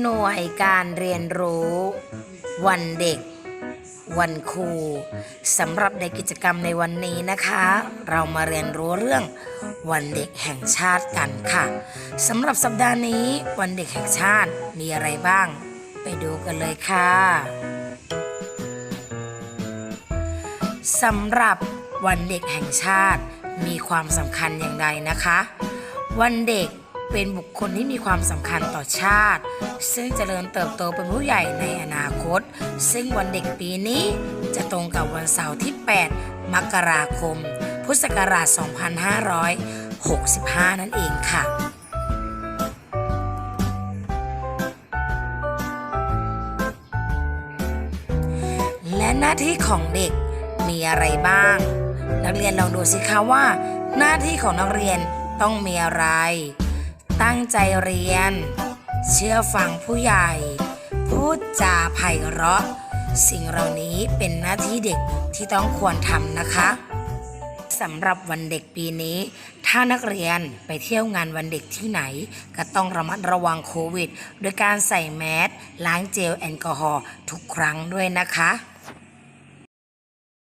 หน่วยการเรียนรู้ วันเด็ก วันครูสำหรับในกิจกรรมในวันนี้นะคะ เรามาเรียนรู้เรื่องวันเด็กแห่งชาติกันค่ะสำหรับสัปดาห์นี้วันเด็กแห่งชาติมีอะไรบ้าง ไปดูกันเลยค่ะสำหรับวันเด็กแห่งชาติมีความสำคัญอย่างไรนะคะ วันเด็ก เป็นบุคคลที่มีความสำคัญต่อชาติ ซึ่งจเจริญเติบโตเป็นผู้ใหญ่ในอนาคต ซึ่งวันเด็กปีนี้จะตรงกับวันเสาร์ที่ 8 มกราคม พุทธศักราช 2565 นั่นเองค่ะและหน้าที่ของเด็กมีอะไรบ้าง นักเรียนลองดูสิคะว่า หน้าที่ของนักเรียนต้องมีอะไร ตั้งใจเรียน เชื่อฟังผู้ใหญ่ พูดจาไพเราะ สิ่งเหล่านี้เป็นหน้าที่เด็กที่ต้องควรทำนะคะสำหรับวันเด็กปีนี้ ถ้านักเรียนไปเที่ยวงานวันเด็กที่ไหน ก็ต้องระมัดระวังโควิด โดยการใส่แมสล้างเจลแอลกอฮอล์ทุกครั้งด้วยนะคะ